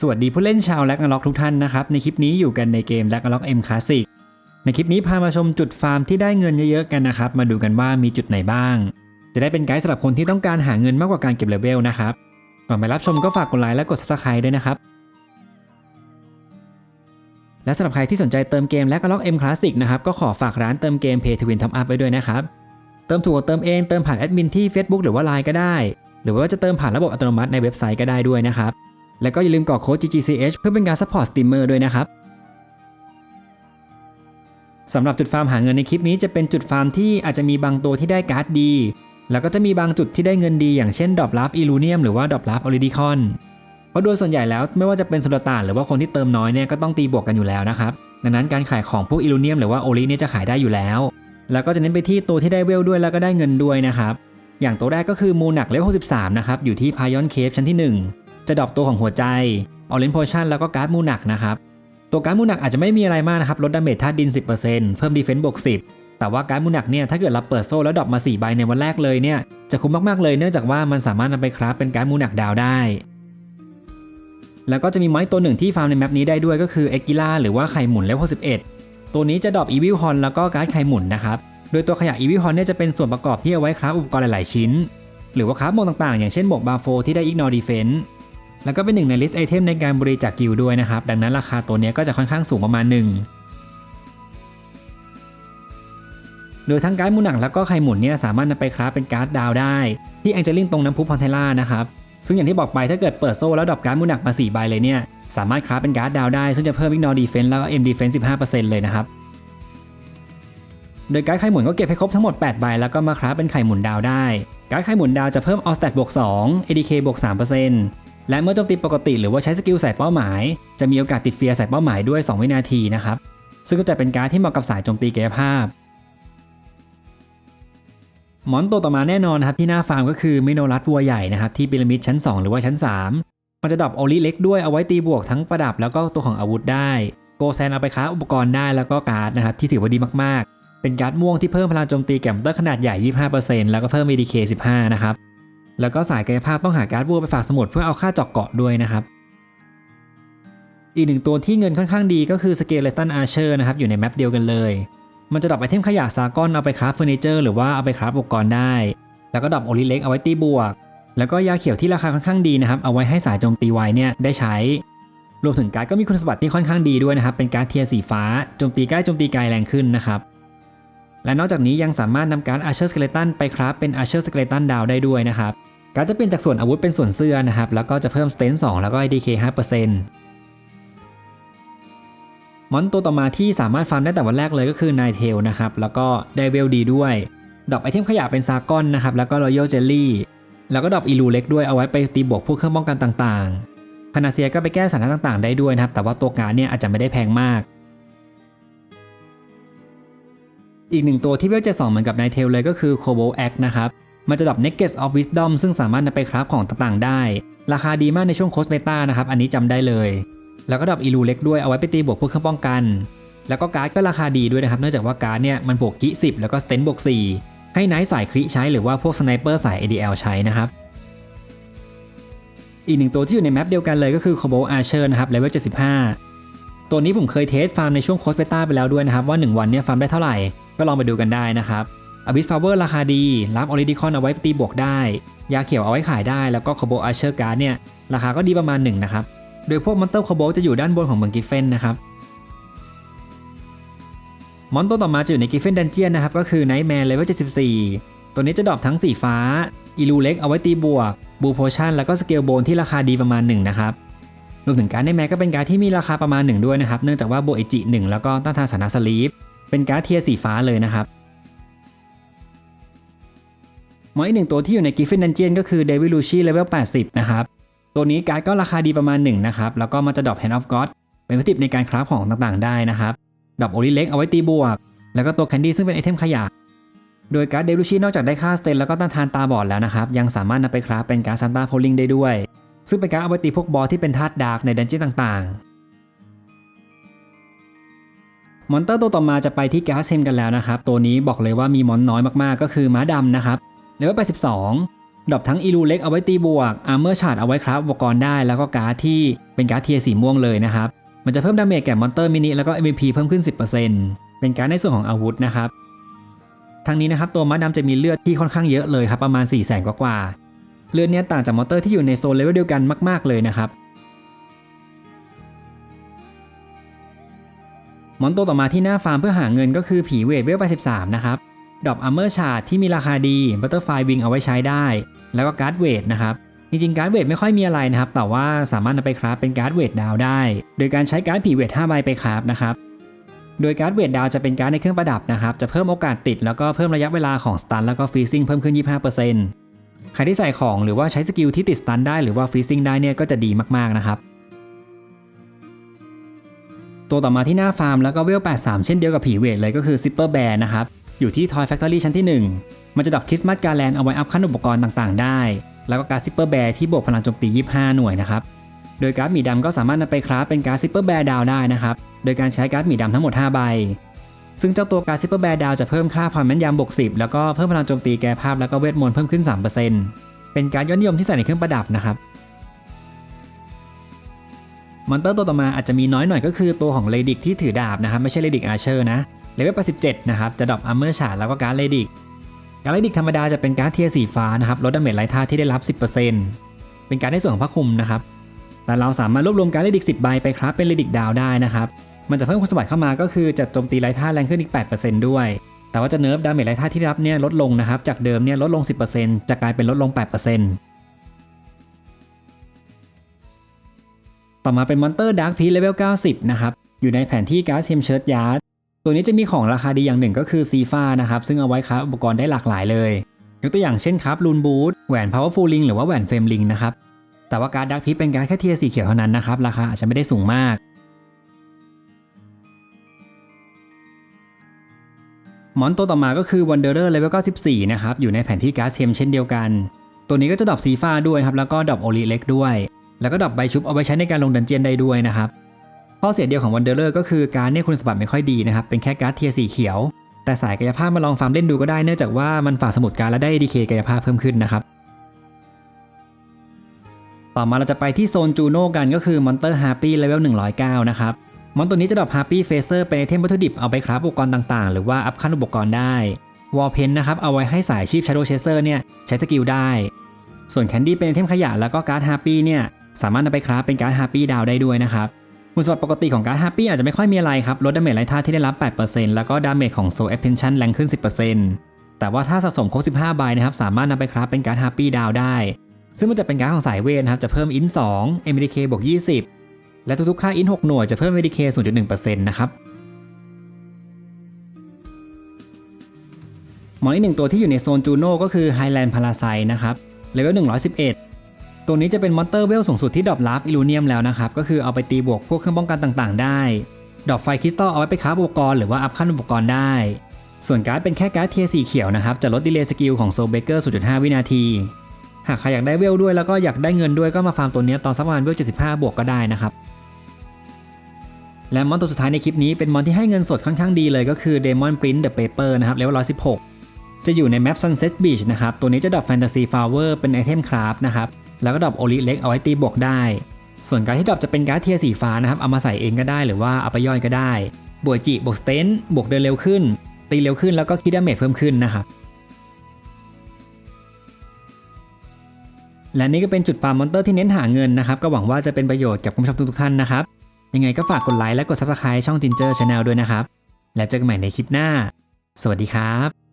สวัสดีผู้เล่นชาวแล็กนาล็อกทุกท่านนะครับ ในคลิปนี้อยู่กันในเกมแล็กนาล็อกเอ็มคลาสสิกในคลิปนี้พามาชมจุดฟาร์มที่ได้เงินเยอะๆกันนะครับ มาดูกันว่ามีจุดไหนบ้าง จะได้เป็นไกด์สำหรับคนที่ต้องการหาเงินมากกว่าการเก็บเลเวลนะครับ ก่อนไปรับชมก็ฝากกดไลค์และกด subscribe ด้วยนะครับ และสำหรับใครที่สนใจเติมเกมและก็ล็อกเอ็มคลาสสิกนะครับก็ขอฝากร้านเติมเกม Pay to Win Top Up ไว้ด้วยนะครับเติมถูกเติมเองเติมผ่านแอดมินที่ Facebook หรือว่า Line ก็ได้ หรือว่าจะเติมผ่านระบบอัตโนมัติในเว็บไซต์ก็ได้ด้วยนะครับ แล้วก็อย่าลืมกรอกโค้ด GGCH เพื่อเป็นการซัพพอร์ตสตรีมเมอร์ด้วยนะครับสำหรับจุดฟาร์มหาเงินในคลิปนี้จะเป็นจุดฟาร์มที่อาจจะมีบางตัวที่ได้การ์ดดี แล้วก็จะมีบางจุดที่ได้เงินดี อย่างเช่นดรอปลาฟอิลูเนียมหรือว่าดรอปลาฟออริดิคอนเพราะโดยส่วนใหญ่แล้วไม่ว่าจะเป็นสุลต่านหรือว่าคนที่เติมน้อยเนี่ยก็ต้องตีบวกกันอยู่แล้วนะครับดังนั้นการขายของพวกอิลูเนียมหรือว่าโอลิเนี่ยจะขายได้อยู่แล้ว แล้วก็จะเน้นไปที่ตัวที่ได้เวลด้วยแล้วก็ได้เงินด้วยนะครับอย่างตัวแรกก็คือมูนักเลเวล63นะครับอยู่ที่พายอนเคฟชั้นที่ 1 จะดรอปตัวของหัวใจออเรนโพชั่นแล้วก็การ์ดมูนักนะครับ ตัวการ์ดมูนักอาจจะไม่มีอะไรมากนะครับ ลดดาเมจธาตุดิน 10%เพิ่มดีเฟนซ์บวก10 แต่ว่าการ์ดมูนักเนี่ยถ้าเกิดเราเปิดโซ่แล้วดรอปมา 4 ใบในวันแรกเลยเนี่ยจะคุ้มมากๆเลย เนื่องจากว่ามันสามารถนำไปคราฟเป็นการ์ดมูนักดาวได้ แล้วก็จะมีไม้ตัวหนึ่งที่ฟาร์มในแมปนี้ได้ด้วยก็คือเอกิล่าหรือว่าไข่หมุนเลเวล61ตัวนี้จะดรอปอีวิลฮอนแล้วก็การ์ดไข่หมุนนะครับ โดยตัวขยะอีวิฮอนเนี่ยจะเป็นส่วนประกอบที่เอาไว้คราฟอุปกรณ์หลาย ๆ ชิ้น หรือว่าคราฟหมวกต่าง ๆ อย่างเช่นหมวกบาโฟที่ได้อิกนอร์ดีเฟน c ์ แล้วก็เป็นหนึ่งในลิสต์ไอเทมในการบริจาคกิลด์ด้วยนะครับ ดังนั้นราคาตัวนี้ก็จะค่อนข้างสูงประมาณหนึ่งโดยทั้งการ์ดมูหนังแล้วก็ไข่หมุนเนี่ยสามารถนำไปคราฟเป็นการ์ดดาวได้ ที่แองเจลิงตรงน้ำพุพอนเทล่านะครับซึ่งอย่างที่บอกไปถ้าเกิดเปิดโซ่แล้วดรอปการ์ดมูหนักมา4ใบเลยเนี่ยสามารถคราฟเป็นการ์ดดาวได้ซึ่งจะเพิ่มอิกนอร์ดีเฟน c ์แล้วก็เอ็มดีเฟนซ์15%เลยนะครับโดยการ์ดไข่หมุนก็เก็บให้ครบทั้งหมด 8 ใบ แล้วก็มาคราฟเป็นไข่หมุนดาวได้ การ์ดไข่หมุนดาวจะเพิ่มออสแตทบวก2 ADK บวก3% และเมื่อโจมตีปกติหรือว่าใช้สกิลใส่เป้าหมาย จะมีโอกาสติดเฟียร์ใส่เป้าหมายด้วย 2 วินาทีนะครับ ซึ่งก็จะเป็นการ์ดที่เหมาะกับสายโจมตีกายภาพ มอนตัวต่อมาแน่นอนนะครับที่หน้าฟาร์มก็คือมิโนรัสวัวใหญ่นะครับที่พีระมิดชั้น 2 หรือว่าชั้น 3 มันจะดรอปโอลิเล็กด้วยเอาไว้ตีบวกทั้งประดับแล้วก็ตัวของอาวุธได้ โกแซนเอาไปค้าอุปกรณ์ได้แล้วก็การ์ดนะครับที่ถือว่าดีมากๆ เป็นการ์ดม่วงที่เพิ่มพลังโจมตีแก่มเตอร์ขนาดใหญ่ 25%แล้วก็เพิ่ม ADK 15 นะครับ แล้วก็สายกายภาพต้องหาการ์ดวัวไปฝากสมุดเพื่อเอาค่าเจาะเกาะด้วยนะครับ อีกหนึ่งตัวที่เงินค่อนข้างดีก็คือสเกเลตันอาร์เชอร์นะครับอยู่ในแมปเดียวกันเลย มันจะดรอปไอเทมขยะซากอนเอาไปคราฟเฟอร์นิเจอร์หรือว่าเอาไปคราฟอุปกรณ์ได้ แล้วก็ดรอปโอลิเล็กเอาไว้ตีบวก แล้วก็ยาเขียวที่ราคาค่อนข้างดีนะครับเอาไว้ให้สายโจมตีไวเนี่ยได้ใช้ รวมถึงการ์ดก็มีคุณสมบัติที่ค่อนข้างดีด้วยนะครับเป็นการ์ดเทียร์สีฟ้าโจมตีใกล้โจมตีไกลแรงขึ้นนะครับและนอกจากนี้ยังสามารถนำการ์ดอาร์เชอร์สเกเลตันไปคราฟเป็นอาร์เชอร์สเกเลตันดาวได้ด้วยนะครับ การจะเปลี่ยนจากส่วนอาวุธเป็นส่วนเสื้อนะครับ แล้วก็จะเพิ่มสเตน2แล้วก็ IDK 5%มอนตัวต่อมาที่สามารถฟาร์มได้แต่วันแรกเลยก็คือนายเทลนะครับ แล้วก็ได้เวลดีด้วยดรอปไอเทมขยะเป็นซากอนนะครับ แล้วก็รอยัลเจลลี่ แล้วก็ดรอปอีลูเล็กด้วยเอาไว้ไปตีบวกพวกเครื่องป้องกันต่างๆพานาเซียก็ไปแก้สถานะต่างๆได้ด้วยนะครับ แต่ว่าตัวการเนี่ยอาจจะไม่ได้แพงมาก อีกหนึ่งตัวที่เวลเจสองเหมือนกับนายเทลเลยก็คือโคโบแอคนะครับ มันจะดรอป n e c k e t of Wisdom ซึ่งสามารถนำไปคราฟของต่างๆได้ ราคาดีมากในช่วงโคสเบต้านะครับ อันนี้จำได้เลย แล้วก็ดรอปอีลูเล็กด้วยเอาไว้ไปตีบวกพวกเครื่องป้องกัน แล้วก็การ์ดก็ราคาดีด้วยนะครับ เนื่องจากว่าการ์ดเนี่ยมันบวกกิ10 แล้วก็สเตนบวก4 ให้ไนท์สายคริใช้หรือว่าพวกสไนเปอร์สาย ADL ใช้นะครับอีกหนึ่งตัวที่อยู่ในแมปเดียวกันเลยก็คือ Combo Archer นะครับเลเวล75 ตัวนี้ผมเคยเทสฟาร์มในช่วงโคสเบต้าไปแล้วด้วยนะครับว่า 1 วันเนี่ยฟาร์มได้เท่าไหร่ก็ลองไปดูกันได้นะครับ อบิสฟาเวอร์ราคาดี รับออริดิคอนเอาไว้ตีบวกได้ ยาเขียวเอาไว้ขายได้ แล้วก็คอโบอาเชอร์การ์ดเนี่ย ราคาก็ดีประมาณหนึ่งนะครับ โดยพวกมอนเตอร์คอโบจะอยู่ด้านบนของเมืองกิฟเฟนนะครับ มอนตัวต่อมาจะอยู่ในกิฟเฟนดันเจียนนะครับ ก็คือไนท์แมนเลเวล74 ตัวนี้จะดรอปทั้งสีฟ้าอีลูเล็กเอาไว้ตีบวก บูโพชั่น แล้วก็สเกลโบนที่ราคาดีประมาณ1นะครับรวมถึงการ์ดในแมนก็เป็นการ์ดที่มีราคาประมาณ1ด้วยนะครับ เนื่องจากว่าโบอิจิ1แล้วก็ต้านทานสานาสลีฟเป็นการ์ดเทียสีฟ้าเลยนะครับ มออีกหนึ่งตัวที่อยู่ในกิฟฟินดันเจียนก็คือเดวิลูชีเลเวล80 นะครับ ตัวนี้การ์ดก็ราคาดีประมาณ 1 นะครับ แล้วก็มันจะดรอป Hand of God เป็นวัตถิบในการคราฟของต่างๆได้นะครับดรอปโอลิเล็กเอาไว้ตีบวก แล้วก็ตัวแคนดี้ซึ่งเป็นไอเทมขยะโดยการ์ดเดวิลูชีนอกจากได้ค่าสเตนแล้วก็ต้านทานตาบอดแล้วนะครับ ยังสามารถนำไปคราฟเป็นการ์ดซันตาโพลิงได้ด้วย ซึ่งเป็นการ์ดเอาไว้ตีพวกบอสที่เป็นธาตุดาร์กในดันเจียนต่างๆ มอนเตอร์ตัวต่อมาจะไปที่แก๊สเซมกันแล้วนะครับ ตัวนี้บอกเลยว่ามีมอนน้อยมากๆ ก็คือม้าดำนะครับ เลเวล82ดรอปทั้งอีลูเล็กเอาไว้ตีบวกอาร์เมอร์ชาร์ดเอาไว้คราฟอุปกรณ์ได้แล้วก็การ์ดที่เป็นการ์ดเทียสีม่วงเลยนะครับ มันจะเพิ่มดาเมจแก่มอนเตอร์มินิแล้วก็ MVP เพิ่มขึ้น 10%เป็นการดในส่วนของอาวุธนะครับทางนี้นะครับตัวมัดดำจะมีเลือดที่ค่อนข้างเยอะเลยครับประมาณ 4 0 0 0 0 0กว่าๆเลือดเนี้ยต่างจากมอนเตอร์ที่อยู่ในโซนเลเวลเดียวกันมาก ๆ เลยนะครับมอนตัวต่อมาที่หน้าฟาร์มเพื่อหาเงินก็คือผีเวทเวล83 นะครับ ดรอปอัมเมอร์ชาร์ที่มีราคาดีบัตเตอร์ไฟวิงเอาไว้ใช้ได้ แล้วก็การ์ดเวทนะครับจริงๆ การ์ดเวทไม่ค่อยมีอะไรนะครับ แต่ว่าสามารถนำไปคราฟเป็นการ์ดเวทดาวได้ โดยการใช้การ์ดผีเวท5ใบไปคราฟนะครับ โดยการ์ดเวทดาวจะเป็นการ์ดในเครื่องประดับนะครับ จะเพิ่มโอกาสติดแล้วก็เพิ่มระยะเวลาของสตันแล้วก็ฟรีซิ่งเพิ่มขึ้น 25%ใครที่ใส่ของหรือว่าใช้สกิลที่ติดสตันได้หรือว่าฟรีซิ่งได้เนี่ยก็จะดีมากๆนะครับ ตัวต่อมาที่หน้าฟาร์มแล้วก็เวล 83 เช่นเดียวกับผีเวทเลยก็คือซิปเปอร์แบร์นะครับ อยู่ที่ Toy Factory ชั้นที่ 1 มันจะดับคริสต์มาสการแลนเอาไว้อัพขั้นอุปกรณ์ต่างๆ ได้ แล้วก็การซิปเปอร์แบร์ที่บวกพลังโจมตี 25 หน่วยนะครับ โดยการ์ดหมีดำก็สามารถนำไปคราฟเป็นการ์ดซิปเปอร์แบร์ดาวได้นะครับ โดยการใช้การ์ดหมีดำทั้งหมด 5 ใบ ซึ่งเจ้าตัวการ์ดซิปเปอร์แบร์ดาวจะเพิ่มค่าความแม่นยำบวก10 แล้วก็เพิ่มพลังโจมตีแก้ภาพแล้วก็เวทมนต์เพิ่มขึ้น 3%เป็นการดยอดนิยมที่ใส่ในเครื่องประดับนะครับมอนเตอร์ตัวต่อมาอาจจะมีน้อยหน่อยก็คือตัวของเลดิกที่ถือดาบนะครับไม่ใช่เลดิกอาร์เชอร์นะ เลเวล87นะครับจะดรอปอัมเมอร์ชาร์แล้วก็การ์ดเลดิกการ์ดเลดิกธรรมดาจะเป็นการ์ดเทียร์สีฟ้านะครับลดดาเมจไร้ท่าที่ได้รับ 10%เป็นการดในส่วนของพระคุมนะครับแต่เราสามารถรวบรวมการ์ดเลดิก10ใบไปครับเป็นเลดิกดาวได้นะครับมันจะเพิ่มคุณสมบัติเข้ามาก็คือจะโจมตีไร้ท่าแรงขึ้นอีก 8%ด้วย แต่ว่าจะเนิร์ฟดาเมจไร้ท่าที่ได้รับเนี่ยลดลงนะครับจากเดิมเนี่ยลดลง 10%จะกลายเป็นลดลง 8%ต่อมาเป็นมอนเตอร์ดาร์คพีเลเวล90 นะครับ อยู่ในแผนที่การ์ดเซมเชิร์ตยาร์ด ตัวนี้จะมีของราคาดีอย่างหนึ่งก็คือซีฟ้านะครับ ซึ่งเอาไว้ครับอุปกรณ์ได้หลากหลายเลย ยกตัวอย่างเช่นครับลูนบูทแหวนพาวเวอร์ฟูลิงหรือว่าแหวนเฟรมลิงนะครับ แต่ว่าการ์ดดาร์คพีเป็นการ์ดแค่เทียร์สีเขียวเท่านั้นนะครับ ราคาอาจจะไม่ได้สูงมาก มอนตัวต่อมาก็คือ Wanderer Level 94 นะครับ อยู่ในแผนที่การ์ดเซมเช่นเดียวกัน ตัวนี้ก็จะดรอปซีฟ้าด้วยครับ แล้วก็ดรอปโอลิเล็กด้วย แล้วก็ดรอปใบชุบเอาไว้ใช้ในการลงดันเจียนได้ด้วยนะครับ ข้อเสียเดียวของ Wanderer ก็คือการเนี่ยคุณสมบัติไม่ค่อยดีนะครับ เป็นแค่การ์ดเทียสีเขียว แต่สายกายภาพมาลองฟาร์มเล่นดูก็ได้เนื่องจากว่ามันฝากสมุดการและได้ ADK กายภาพเพิ่มขึ้นนะครับต่อมาเราจะไปที่โซนจูโน่กันก็คือ Monster Harpy Level 109 นะครับมอนตัวนี้จะดรอป Harpy Phaser เป็นไอเทมวัตถุดิบเอาไปคราฟอุปกรณ์ต่างๆ หรือว่าอัพขั้นอุปกรณ์ได้วอลเพนนะครับเอาไว้ให้สายชีพ Shadow Chaser เนี่ยใช้สกิลได้ ส่วนแคนดี้เป็นไอเทมขยะแล้วก็การ์ด Harpy เนี่ยสามารถนำไปคราฟเป็นการ์ด Harpy ดาวได้ด้วยนะครับ คุณสมบัติปกติของการ์ด Harpy อาจจะไม่ค่อยมีอะไรครับ ลดดาเมจไร้ท่าที่ได้รับ 8%แล้วก็ดาเมจของ Soul Attention แรงขึ้น 10%แต่ว่าถ้าสะสมครบ 15 ใบนะครับ สามารถนำไปคราฟเป็นการ์ด Harpy ดาวได้ ซึ่งมันจะเป็นการ์ดของสายเวนะครับ จะเพิ่ม int 2 MDK บวก 20 และทุกๆ ค่า int 6หน่วยจะเพิ่ม MDK 0.1%นะครับหมอนอีกหนึ่งตัวที่อยู่ในโซนจูโน่ก็คือ Highland Parasite นะครับเลเวล111 ตัวนี้จะเป็นมอนเตอร์เวลสูงสุดที่ดรอปลาฟอิลูเนียมแล้วนะครับ ก็คือเอาไปตีบวกพวกเครื่องป้องกันต่างๆ ได้ดรอปไฟคริสตัลเอาไว้ไปคราอุปกรณ์หรือว่าอัพขั้นอุปกรณ์ได้ ส่วนการ์ดเป็นแค่การ์ดเทียสีเขียวนะครับ จะลดดีเลย์สกิลของโซเบเกอร์0.5 วินาที หากใครอยากได้เวลด้วยแล้วก็อยากได้เงินด้วยก็มาฟาร์มตัวนี้ตอนสักประมาณเวล75 บวกก็ได้นะครับและมอนตัวสุดท้ายในคลิปนี้เป็นมอนที่ให้เงินสดค่อนข้างดีเลยก็คือ Demon Print the Paper นะครับเลเวล116 จะอยู่ในแมป Sunset Beach นะครับ ตัวนี้จะดรอป Fantasy Flower เป็นไอเทมคราฟนะครับ แล้วก็ดรอปโอลิเล็กเอาไว้ตีบวกได้ ส่วนการดที่ดรอปจะเป็นการ์ดเทียสีฟ้านะครับเอามาใส่เองก็ได้หรือว่าเอาไปย่อยก็ได้ บวกจิบวกสเตนบวกเดินเร็วขึ้น ตีเร็วขึ้นแล้วก็คิดดาเมจเพิ่มขึ้นนะครับและนี่ก็เป็นจุดฟาร์มมอนเตอร์ที่เน้นหาเงินนะครับ ก็หวังว่าจะเป็นประโยชน์กับคุณผู้ชมทุกท่านนะครับ ยังไงก็ฝากกดไลค์และกด Subscribe ช่อง Ginger Channel ด้วยนะครับ แล้วเจอกันใหม่ในคลิปหน้า สวัสดีครับ